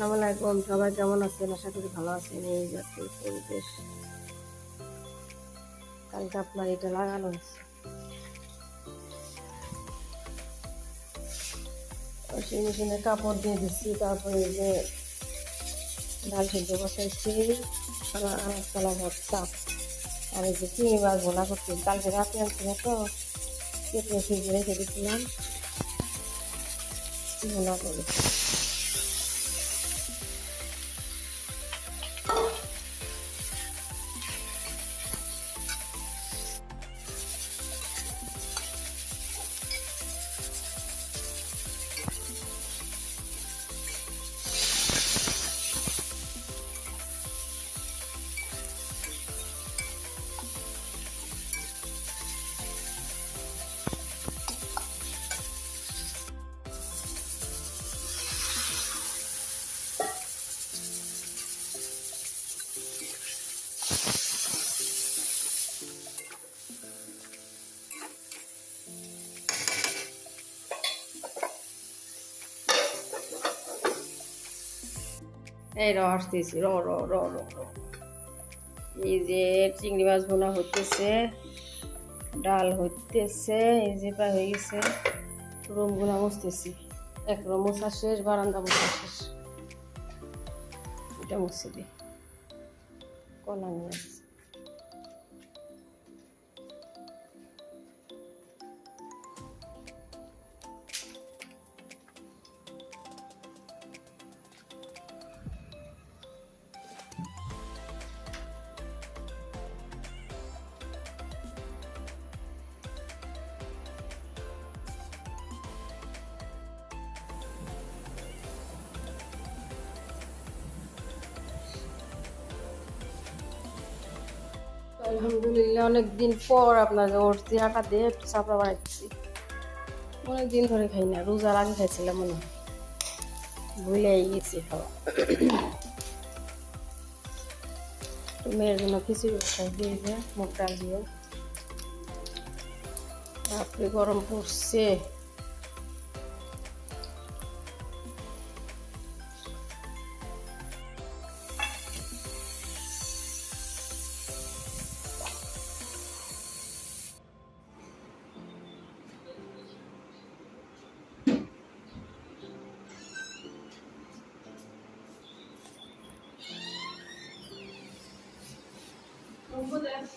আসসালামু আলাইকুম, সবাই কেমন আছেন? আশা করি ভালো আছেন। এই যাচ্ছে পরিবেশ। কালকে আপনার এটা লাগানো হয়েছে। ওয়াশিং মেশিনে কাপড় দিয়ে দিচ্ছি। তারপরে যে ডাল সিদ্ধ বসাইছি। কলা ভর্তা। আর এই যে চিংড়ি মাছ ভোনা করছি। কালকে রাতে আনছি তো। কেটে ফ্রিজে রেখে দিয়েছিলাম। ভোনা করে এই র আসতেছি র র র র এই যে চিংড়ি মাছ ভোনা হইতেছে, ডাল হইতেছে, এই যে প্রায় হয়ে গেছে। রুমগুলো মুছতেছি। এক রুম মোছা শেষ, বারান্দা মোছা শেষ। এটা মুছে দিই কলা নিয়ে আলহামদুলিল্লাহ, অনেকদিন পর আপনাকে ওর চেহারাটা দিয়ে একটু চাপড়া বানাইতেছি। অনেক দিন ধরে খাই না, রোজার আগে খাইছিলাম মনে হয়। ভুলে গেছি খাওয়া। মেয়ের জন্য খিচুড়ি খাই দিয়েছে মুগ দিয়ে তারপরে গরম পড়ছে।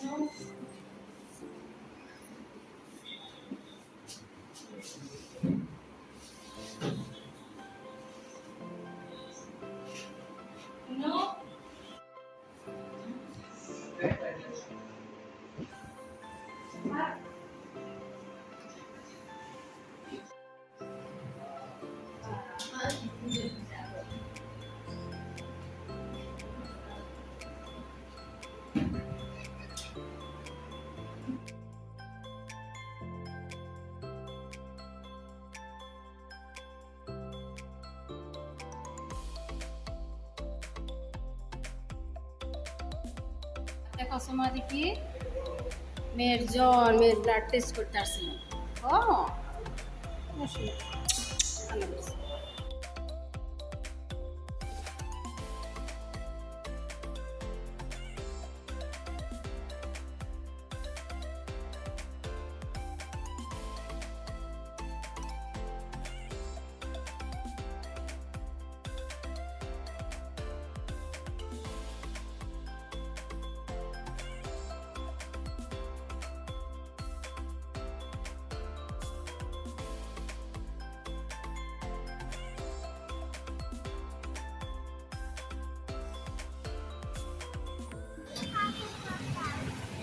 Thank you. দেখো সোমা দেখি মেয়ের জ্বর মেয়ের ব্লাড টেস্ট করতে আসছিলাম ও ভালো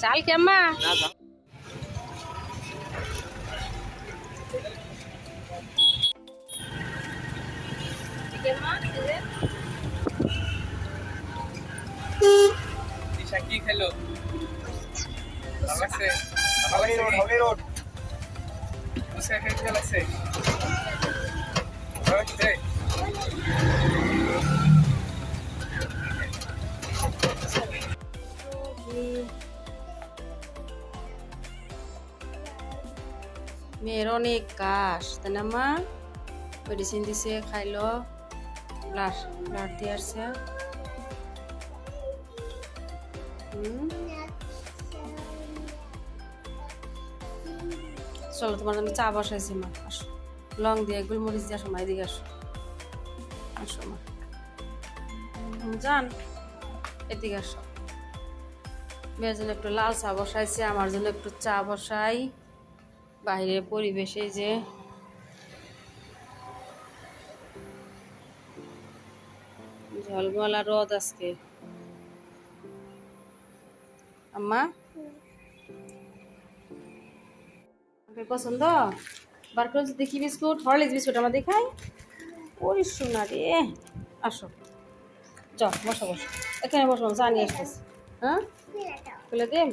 চাল কেমা? কি খেলো? লাগছে হলি রোড হলি রোড। उसका লাগছে लगছে লাগছে মেয়ের অনেক কাশ, তাই না মা? মেডিসিন দিছে, খাইলো, ব্লাড ব্লাড দিয়ে আসছে চলো, তোমার জন্য চা বসাইছি, মা। আসো। লং দিয়ে গোলমরিচ দিয়ে আসো, মা, এদিকে আসো। আসো, মা। যান, এদিকে আসো। মেয়ের জন্য একটু লাল চা বসাইছি, আমার জন্য একটু চা বসাই। বাইরের পরিবেশে যে ঝলমলা রোদ আজকে। আম্মা? পছন্দ? বার করে দেখি বিস্কুট, হরলিক্স বিস্কুট আমার দেখাই। ওই শোনা রে। আসো। চ, বসো বসো। এখানে বসো, চা নিয়ে আসতেছি। হ্যাঁ খুলে দিন